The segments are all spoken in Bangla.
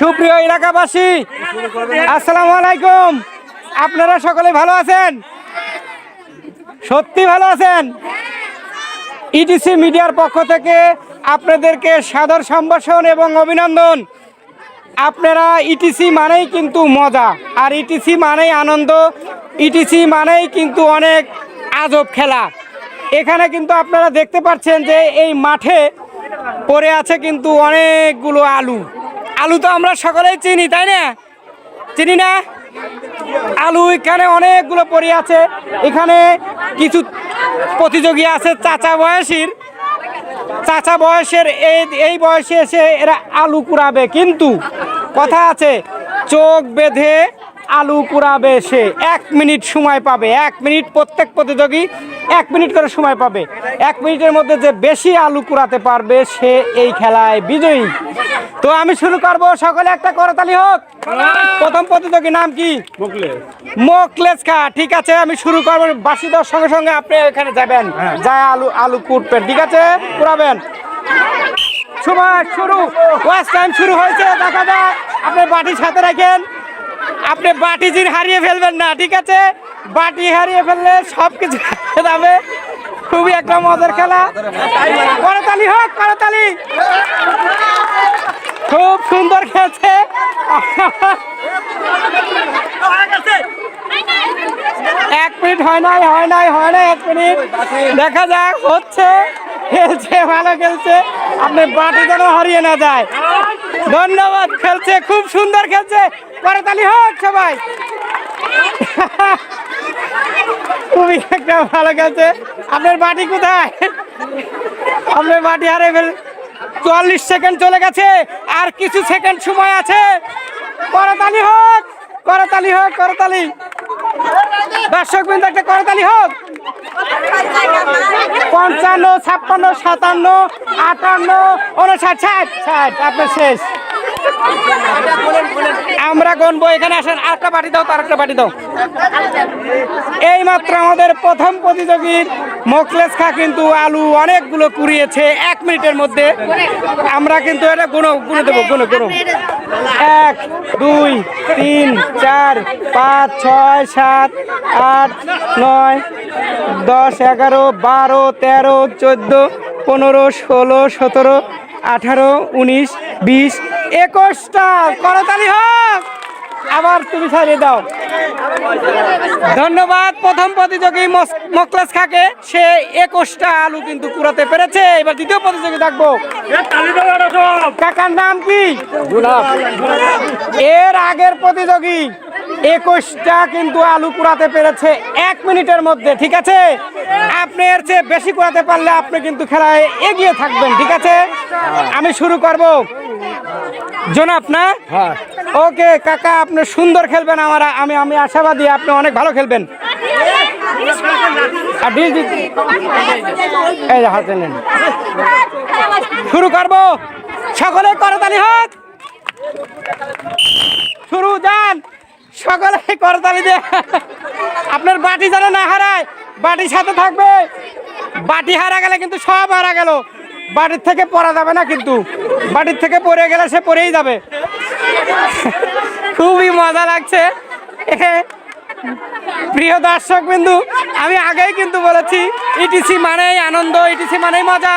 সুপ্রিয় এলাকাবাসী, আসসালামু আলাইকুম। আপনারা সকলে ভালো আছেন? সত্যি ভালো আছেন? ইটিসি মিডিয়ার পক্ষ থেকে আপনাদেরকে সাদর সম্ভাষণ এবং অভিনন্দন। আপনারা ইটিসি মানেই কিন্তু মজা, আর ইটিসি মানেই আনন্দ। ইটিসি মানেই কিন্তু অনেক আজব খেলা। এখানে কিন্তু আপনারা দেখতে পাচ্ছেন যে এই মাঠে পড়ে আছে কিন্তু অনেকগুলো আলু। আলু তো আমরা সকলেই চিনি, তাই না? চিনি না? আলু এখানে অনেকগুলো পড়ে আছে। এখানে কিছু প্রতিযোগী আছে, চাচা বয়সীর। চাচা বয়সের এই এই বয়সে এসে এরা আলু কুড়াবে। কিন্তু কথা আছে, চোখ বেঁধে আলু কুড়াবে সে। এক মিনিট সময় পাবে এক মিনিট প্রত্যেক প্রতিযোগী এক মিনিট করে সময় পাবে। এক মিনিটের মধ্যে যে বেশি আলু কুড়াতে পারবে সে এই খেলায় বিজয়ী। তো আমি শুরু করব সকলে একটা করতালি হোক। প্রথম প্রতিযোগী নাম কি? মোকলেস খা ঠিক আছে আমি শুরু করব। বাসি দেওয়ার সঙ্গে সঙ্গে আপনি এখানে যাবেন। যায় আলু আলু কুটবেন ঠিক আছে? কুড়াবেন। সময় শুরু। ওয়াচ টাইম শুরু হয়েছে দেখা যাক। আপনি বাটি সাথে রাখেন। আপনি বাটি জিন হারিয়ে ফেলবেন না, ঠিক আছে? বাটি হারিয়ে ফেললে সব কিছু যাবে। খুবই একটা মজার খেলা। করতালি হোক, করতালি। খুব সুন্দর খেলছে। এক মিনিট হয় নাই হয় নাই হয় নাই, এক মিনিট। দেখা যাক, হচ্ছে। খেলছে, ভালো খেলছে। আপনি বাটি যেন হারিয়ে না যায়। ধন্যবাদ, খেলছে, খুব সুন্দর খেলছে। করতালি হোক সবাই। খুবই একটা ভালো খেলছে। আপনার বাটি কোথায়? আপনার বাটি হারিয়ে ফেল চুয়াল্লিশ সেকেন্ড চলে গেছে, আর কিছু সেকেন্ড সময় আছে। করতালি হোক করতালি হোক করতালি দর্শক বিন্দু একটা করতালি হোক। পঞ্চান্ন ছাপ্পান্ন সাতান্ন আটান্ন উনষাট ষাট ষাট। আপনার শেষ। আমরা গণবো, এখানে আসেন, আরেকটা বাটি দাও, তার একটা বাটি দাও। এই মাত্র আমাদের প্রথম প্রতিযোগীর মোকলেস খা কিন্তু আলু অনেকগুলো কুড়িয়েছে, এক মিনিটের মধ্যে। আমরা কিন্তু এটা গুনো গুনে দেবো, গুনো গুনো এক, দুই, তিন, চার, পাঁচ, ছয়, সাত, আট, নয়, দশ, এগারো, বারো, তেরো, চোদ্দ, পনেরো, ষোলো, সতেরো আঠারো উনিশ বিশ একুশটা করতালি হোক! আবার তুমি ছাড়িয়ে দাও। ধন্যবাদ প্রথম প্রতিযোগী মোকলেস খাকে। সে একুশটা আলু কিন্তু কুড়াতে পেরেছে। এবার দ্বিতীয় প্রতিযোগী থাকব। কাকার নাম কি? এর আগের প্রতিযোগী একুশটা কিন্তু আলু কুড়াতে পেরেছে এক মিনিটের মধ্যে ঠিক আছে? আপনি এর চেয়ে বেশি কুড়াতে পারলে আপনি কিন্তু খেলায় এগিয়ে থাকবেন ঠিক আছে? আমি শুরু করব। জনাব না? ওকে কাকা আপনি সুন্দর খেলবেন আমার, আমি আমি আশাবাদী, আপনি অনেক ভালো খেলবেন। হাতে শুরু করব। সকলে করতালি হোক শুরু, যান। সকলে করতালি দে আপনার বাটি যেন না হারায়, বাটির সাথে থাকবে। বাটি হারা গেলে কিন্তু সব হারা গেল। বাড়ির থেকে পড়া যাবে না কিন্তু। বাড়ির থেকে পড়ে গেলে সে পড়েই যাবে। মজা লাগছে। প্রিয় দর্শক বিন্দু, আমি আগেই কিন্তু বলেছি ইটিসি মানেই আনন্দ ইটিসি মানেই মজা।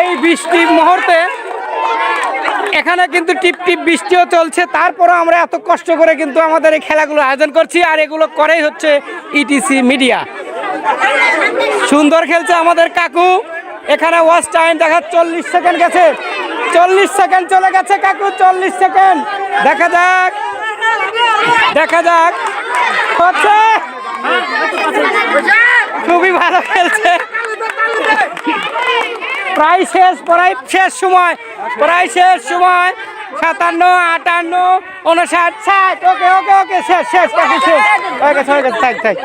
এই বৃষ্টির মুহূর্তে এখানে কিন্তু টিপ টিপ বৃষ্টিও চলছে। তারপরও আমরা এত কষ্ট করে কিন্তু আমাদের এই খেলাগুলো আয়োজন করছি, আর এগুলো করেই হচ্ছে ইটিসি মিডিয়া সুন্দর খেলছে আমাদের কাকু। এখানে ওয়াচ টাইম দেখা, চল্লিশ সেকেন্ড গেছে। চল্লিশ সেকেন্ড চলে গেছে কাকু, চল্লিশ সেকেন্ড। দেখা যাক। দেখা যাক। হচ্ছে? খুবই ভালো খেলছে। প্রায় শেষ প্রায় শেষ সময়, প্রায় শেষ সময়। সাতান্ন, আটান্ন উনষাট ষাট। ওকে ওকে ওকে, শেষ শেষ কাকু শেষ। গেছে, থাক থাক।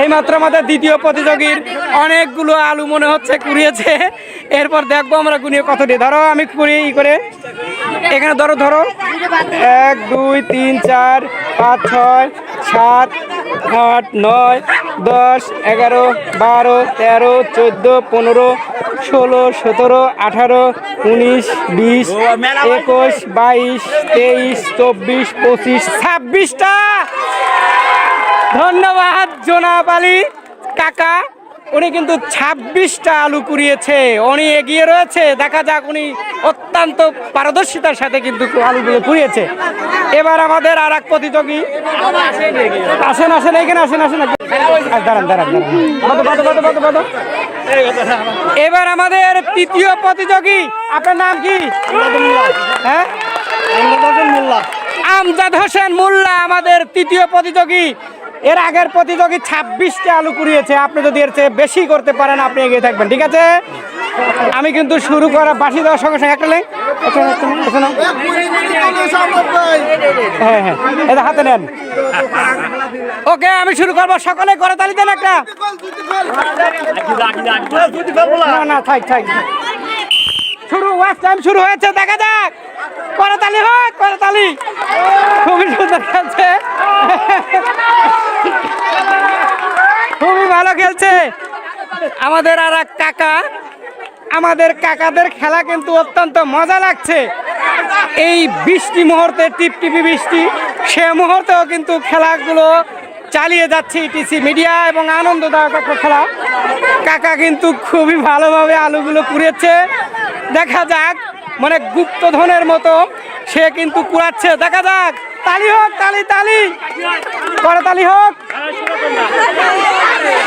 এইমাত্র আমাদের দ্বিতীয় প্রতিযোগীর অনেকগুলো আলু মনে হচ্ছে কুড়িয়েছে। এরপর দেখব আমরা গুনিয়ে কত দিয়ে ধরো আমি কুড়িয়ে ই করে। এখানে ধরো ধরো। এক, দুই, তিন, চার, পাঁচ, ছয়, সাত, আট, নয়, দশ, এগারো, বারো, তেরো, চোদ্দ, পনেরো, ষোলো, সতেরো, আঠারো, উনিশ, বিশ, একুশ, বাইশ, তেইশ, চব্বিশ, পঁচিশ, ছাব্বিশটা! ধন্যবাদ জোনাব আলী। কাকা, উনি কিন্তু ছাব্বিশটা আলু কুড়িয়েছে। উনি এগিয়ে রয়েছে। দেখা যাক উনি অত্যন্ত পারদর্শিতার সাথে কিন্তু আলুগুলো কুড়িয়েছে। এবার আমাদের আর এক প্রতিযোগী। আসেন আসেন, এখানে আসেন আসেন। এবার আমাদের তৃতীয় প্রতিযোগী। আপনার নাম কি? হ্যাঁ? আমজাদ হোসেন মোল্লা, আমাদের তৃতীয় প্রতিযোগী। এর আগের প্রতিযোগী ছাব্বিশটা আলু কুড়িয়েছে। আপনি যদি এর চেয়ে বেশি করতে পারেন আপনি এগিয়ে থাকবেন ঠিক আছে? আমি কিন্তু শুরু করা বাসি দেওয়ার সঙ্গে সঙ্গে একটা নেই। হ্যাঁ হ্যাঁ এটা হাতে নেন। ওকে আমি শুরু করব। সকলে করে তালি দেন একটা। না না থাক থাক। শুরু ওয়াচ টাইম শুরু হয়েছে, দেখা যাক। করতালি হোক করতালি। খুবই সুন্দর খেলছে। খুবই ভালো খেলছে। আমাদের আর এক কাকা, আমাদের কাকাদের খেলা কিন্তু অত্যন্ত মজা লাগছে। এই বৃষ্টি মুহূর্তে টিপ টিপি বৃষ্টি, সে মুহূর্তেও কিন্তু খেলাগুলো চালিয়ে যাচ্ছে ইটিসি মিডিয়া এবং আনন্দদায়ক একটা খেলা। কাকা কিন্তু খুবই ভালোভাবে আলুগুলো কুড়িয়েছে দেখা যাক। মানে গুপ্তধনের মতো সে কিন্তু কুড়াচ্ছে। দেখা যাক। তালি হোক, তালি তালি। করে তালি হোক।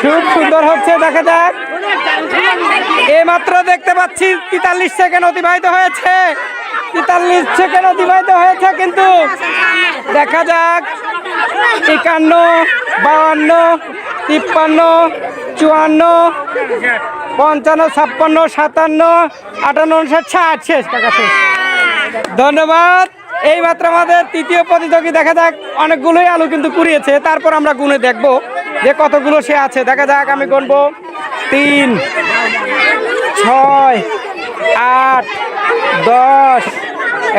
খুব সুন্দর হচ্ছে, দেখা যাক। এইমাত্র দেখতে পাচ্ছি তেতাল্লিশ সেকেন্ড অতিবাহিত হয়েছে। তেতাল্লিশ সেকেন্ড অতিবাহিত হয়েছে কিন্তু। দেখা যাক। একান্ন বাউান্ন তিপ্পান্ন, চুয়ান্ন পঞ্চান্ন, ছাপ্পান্ন, সাতান্ন, আটান্ন, উনষাট, ষাট, শেষ টাকা শেষ। ধন্যবাদ। এই মাত্র আমাদের তৃতীয় প্রতিযোগী, দেখা যাক, অনেকগুলোই আলু কিন্তু কুড়িয়েছে। তারপর আমরা গুনে দেখব যে কতগুলো সে আছে। দেখা যাক, আমি গুনবো। তিন, ছয়, আট, দশ,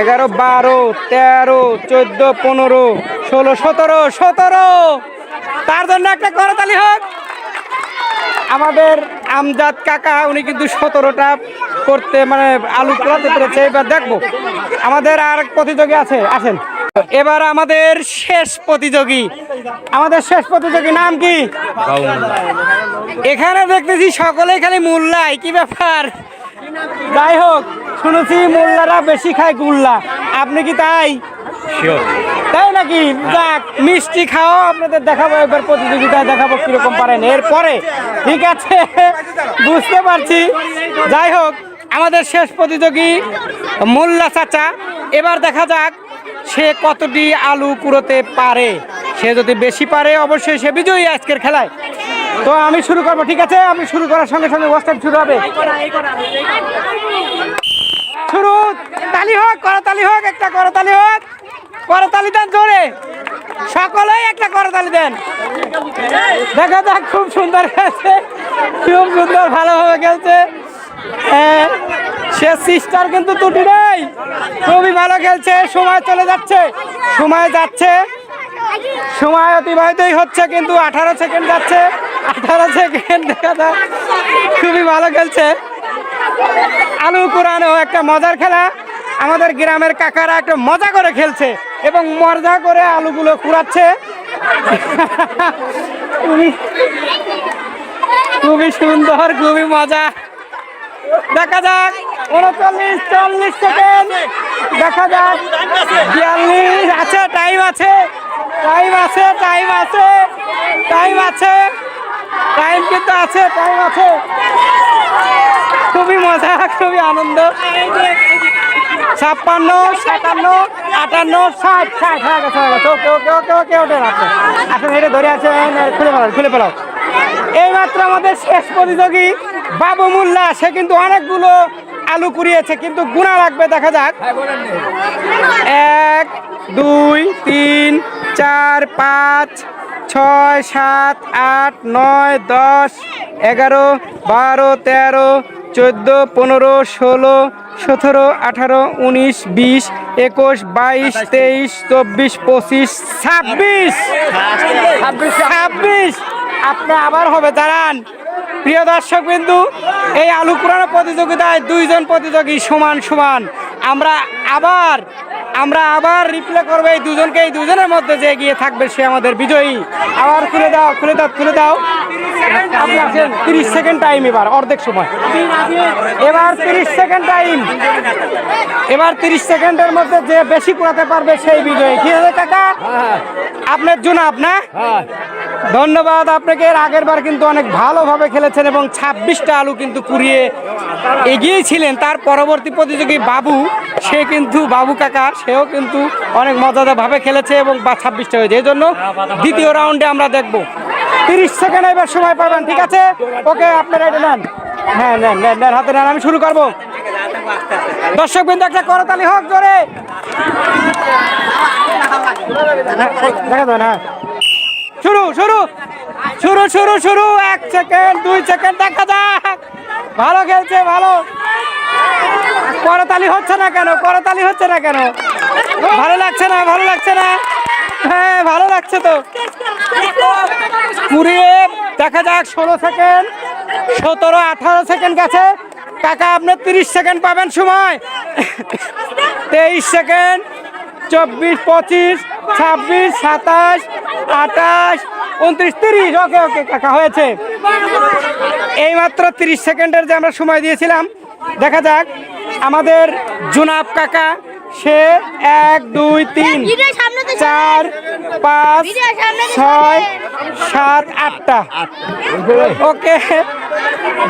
এগারো, বারো, তেরো, চোদ্দ, পনেরো, ষোলো, সতেরো সতেরো। তার জন্য একটা করতালি হোক। আমাদের আমজাদ কাকা, উনি কিন্তু সতেরোটা করতে মানে আলু তোলাতে পেরেছে, এবার দেখব। আমাদের আর প্রতিযোগী আছে, আসেন। এবার আমাদের শেষ প্রতিযোগী। আমাদের শেষ প্রতিযোগী নাম কি? এখানে দেখতেছি সকলেই খালি মোল্লাই, কি ব্যাপার? যাই হোক, শুনেছি মোল্লারা বেশি খায় গুল্লা। আপনি কি তাই? তাই নাকি? মিষ্টি খাও আপনাদের দেখাবো, একবার প্রতিযোগিতায় দেখাবো কীরকম পারেন। এরপরে, ঠিক আছে, বুঝতে পারছি। যাই হোক, আমাদের শেষ প্রতিযোগী মোল্লা চাচা। এবার দেখা যাক সে কতটি আলু কুড়োতে পারে। সে যদি বেশি পারে, অবশ্যই সে বিজয়ী আজকের খেলায়। তো আমি শুরু করব, ঠিক আছে? আমি শুরু করার সঙ্গে সঙ্গে ওয়াস্টার শুরু হবে। শুরু তালি হোক, করতালি হোক, একটা করতালি হোক। করতালি দেন জোরে। সকলেই একটা করতালি দেন। দেখা যাক, খুব সুন্দর খেলছে। খুব সুন্দর, ভালোভাবে খেলছে। সে সিস্টার কিন্তু ত্রুটি নেই। খুবই ভালো খেলছে। সময় চলে যাচ্ছে। সময় যাচ্ছে। সময় অতিবাহিতই হচ্ছে, কিন্তু আঠারো সেকেন্ড যাচ্ছে। আঠারো সেকেন্ড দেখা যাক। খুবই ভালো খেলছে। আলু কুড়ানো একটা মজার খেলা। আমাদের গ্রামের কাকারা একটা মজা করে খেলছে এবং মজা করে আলুগুলো কুড়াচ্ছে। খুবই সুন্দর, খুবই মজা। দেখা যাক, উনচল্লিশ, চল্লিশ সেকেন্ড। দেখা যাক, বিয়াল্লিশ, আছে টাইম আছে। টাইম আছে টাইম আছে। টাইম আছে। টাইম কিন্তু আছে টাইম আছে। খুবই মজা, খুবই আনন্দ। ছাপ্পান্ন, সাতান্ন, আটান্ন, ষাট ষাট, হয়ে গেছে হয়ে গেছে। ওকে ওকে ওকে ওকে, ওঠেন আপনি। আসুন এটা ধরে আছেন খুলে ফেলাও খুলে ফেলাও। এইমাত্র আমাদের শেষ প্রতিযোগী বাবু মোল্লা, সে কিন্তু অনেকগুলো আলু কুড়িয়েছে, কিন্তু গুণা লাগবে দেখা যাক। এক, দুই, তিন, চার, পাঁচ, ছয়, সাত, আট, নয়, দশ, এগারো, বারো, তেরো চোদ্দ, পনেরো, ষোলো, সতেরো, আঠারো, উনিশ, বিশ, একুশ, বাইশ, তেইশ, চব্বিশ, পঁচিশ, ছাব্বিশ। ছাব্বিশ। আপনি আবার হবে, দাঁড়ান। প্রিয় দর্শক বিন্দু এই আলু কুড়ানো প্রতিযোগিতায় দুইজন প্রতিযোগী সমান সমান। আমরা আবার আমরা আবার রিপ্লে করব। এই দুজনকে এই দুজনের মধ্যে যে এগিয়ে থাকবে সে আমাদের বিজয়ী। আবার খুলে দাও খুলে দাও খুলে দাও। তিরিশ সেকেন্ড টাইম এবার অর্ধেক সময়। এবার তিরিশ সেকেন্ড টাইম এবার তিরিশ সেকেন্ডের মধ্যে যে বেশি কুড়াতে পারবে সেই বিজয়ী। কি আছে কাকা? আপনার জন্য আপনা ধন্যবাদ আপনাকে এর আগের বার কিন্তু অনেক ভালোভাবে খেলেছেন এবং ছাব্বিশটা আলু কিন্তু কুড়িয়ে এগিয়ে ছিলেন তার পরবর্তী প্রতিযোগী বাবু, সে কিন্তু বাবু কাকা, সেও কিন্তু অনেক মজাদারভাবে খেলেছে এবং বা ছাব্বিশটা হয়েছে। এই জন্য দ্বিতীয় রাউন্ডে আমরা দেখব। তিরিশ সেকেন্ড এবার সময় পাবেন, ঠিক আছে? ওকে, আপনারা এটা নেন। হ্যাঁ নেন নেন নেন, হাতে নেন, আমি শুরু করব। দর্শক বিন্দু একটা করতালি হোক, জোরে। না শুরু শুরু। শুরু শুরু শুরু, এক সেকেন্ড, দুই সেকেন্ড, দেখা যাক। ভালো খেলছে, ভালো। করতালি হচ্ছে না কেন? করতালি হচ্ছে না কেন? ভালো লাগছে না, ভালো লাগছে না? হ্যাঁ ভালো লাগছে তো। কুড়িয়ে দেখা যাক, ষোলো সেকেন্ড, সতেরো, আঠারো সেকেন্ড গেছে। কাকা, আপনি তিরিশ সেকেন্ড পাবেন সময়। তেইশ সেকেন্ড, চব্বিশ, পঁচিশ ছাব্বিশ সাতাশ আঠাশ উনত্রিশ তিরিশ। ওকে ওকে কাকা হয়েছে। এইমাত্র তিরিশ সেকেন্ডের যে আমরা সময় দিয়েছিলাম দেখা যাক আমাদের জুনাব কাকা সে এক দুই তিন চার পাঁচ ছয় সাত আটটা। ওকে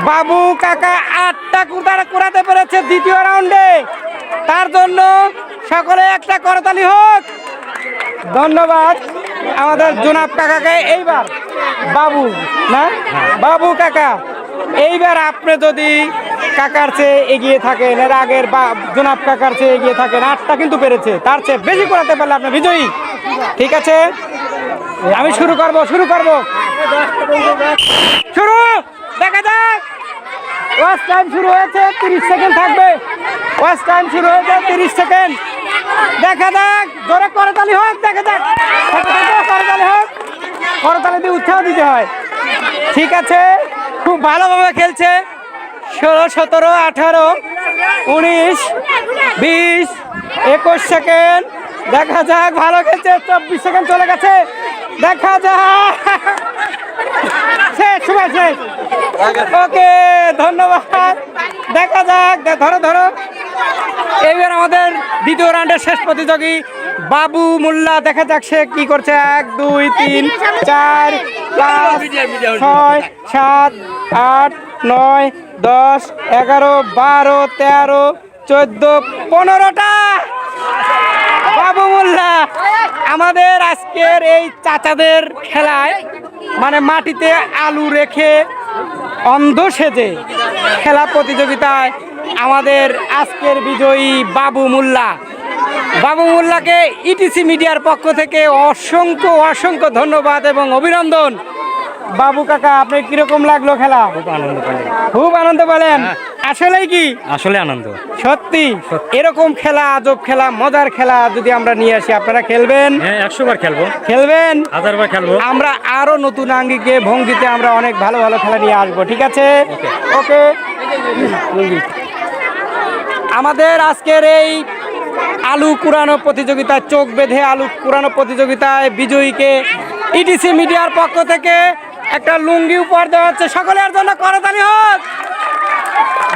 বাবু কাকা আটটা কুড়াতে কুড়াতে পেরেছে দ্বিতীয় রাউন্ডে। তার জন্য সকলে একটা করতালি হোক। ধন্যবাদ। আমাদের জোনাব কাকাকে এইবার, বাবু, না? বাবু কাকা, এইবার আপনি যদি কাকার চেয়ে এগিয়ে থাকেন, এর আগের বা, জোনাব কাকার চেয়ে এগিয়ে থাকেন, আটটা কিন্তু পেরেছে, তার চেয়ে বেশি করাতে পারলে আপনি বিজয়ী। ঠিক আছে? আমি শুরু করব শুরু করব। শুরু! দেখা যাক! ওয়াচ টাইম শুরু হয়েছে, তিরিশ সেকেন্ড থাকবে। ওয়াচ টাইম শুরু হয়েছে, তিরিশ সেকেন্ড। দেখা যাক, জোরে করতালি হোক, দেখা যাক। হোক। করতালি দিয়ে উৎসাহ দিতে হয়। ঠিক আছে, খুব ভালোভাবে খেলছে। ষোলো, সতেরো, আঠারো, উনিশ, বিশ, একুশ সেকেন্ড। দেখা যাক, ভালো খেলছে, চব্বিশ সেকেন্ড চলে গেছে। দেখা যাক ওকে, ধন্যবাদ। দেখা যাক ধরো ধরো। এইবার আমাদের দ্বিতীয় রাউন্ডের শেষ প্রতিযোগী বাবু মোল্লা, দেখা যাক সে কি করছে। এক, দুই, তিন, চার, পাঁচ, ছয়, সাত, আট, নয়, দশ, এগারো, বারো, তেরো, চোদ্দ, পনেরোটা। মোল্লা আমাদের আজকের এই চাচাদের খেলায় মানে মাটিতে আলু রেখে অন্ধ সেজে খেলা প্রতিযোগিতায় আমাদের আজকের বিজয়ী বাবু মোল্লা। বাবু মোল্লাকে ইটিসি মিডিয়ার পক্ষ থেকে অসংখ্য অসংখ্য ধন্যবাদ এবং অভিনন্দন। বাবু কাকা আপনি কীরকম লাগল খেলা? খুব আনন্দ পেলাম খুব আনন্দ পেলেন আসলেই কি? আসলে আনন্দ। সত্যি? এরকম খেলা আজব খেলা মজার খেলা যদি আমরা নিয়ে আসি আপনারা খেলবেন? হ্যাঁ একশো বার খেলব। খেলবেন? হাজার বার খেলব। আমরা আরও নতুন আঙ্গিকে ভঙ্গিতে আমরা অনেক ভালো ভালো খেলা নিয়ে আসব ঠিক আছে? ওকে। আমাদের আজকের এই আলু কুরানো প্রতিযোগিতা চোখ বেঁধে আলু কুরানো প্রতিযোগিতায় বিজয়ীকে ইটিসি মিডিয়ার পক্ষ থেকে একটা লুঙ্গি উপহার দেওয়া হচ্ছে। সকলের জন্য করতালি হোক!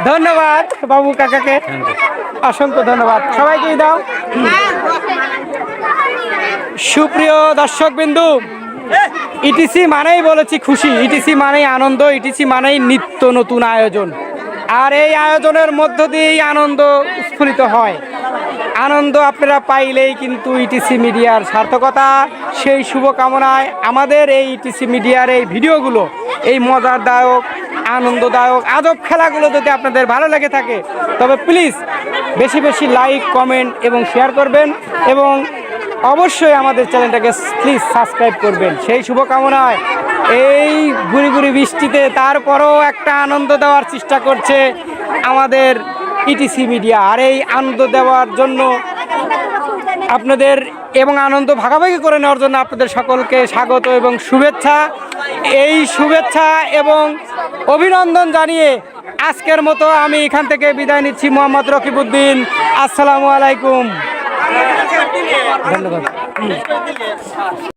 ধন্যবাদ বাবু কাকাকে। অসংখ্য ধন্যবাদ। সবাইকে দাও। সুপ্রিয় দর্শক বিন্দু ইটিসি মানেই বলেছি খুশি, ইটিসি মানেই আনন্দ, ইটিসি মানেই নিত্য নতুন আয়োজন। আর এই আয়োজনের মধ্য দিয়েই আনন্দ স্ফুরিত হয়। আনন্দ আপনারা পাইলেই কিন্তু ইটিসি মিডিয়ার সার্থকতা। সেই শুভকামনায় আমাদের এই ইটিসি মিডিয়ার এই ভিডিওগুলো, এই মজারদায়ক, আনন্দদায়ক, আজব খেলাগুলো যদি আপনাদের ভালো লেগে থাকে, তবে প্লিজ বেশি বেশি লাইক কমেন্ট এবং শেয়ার করবেন এবং অবশ্যই আমাদের চ্যানেলটাকে প্লিজ সাবস্ক্রাইব করবেন। সেই শুভকামনায় এই গুড়ি গুড়ি বৃষ্টিতে তারপরও একটা আনন্দ দেওয়ার চেষ্টা করছে আমাদের ইটিসি মিডিয়া আর এই আনন্দ দেওয়ার জন্য আপনাদের এবং আনন্দ ভাগাভাগি করে নেওয়ার জন্য আপনাদের সকলকে স্বাগত এবং শুভেচ্ছা। এই শুভেচ্ছা এবং অভিনন্দন জানিয়ে আজকের মতো আমি এখান থেকে বিদায় নিচ্ছি। মোহাম্মদ রকিবউদ্দিন, আসসালামু আলাইকুম। ধন্যবাদ।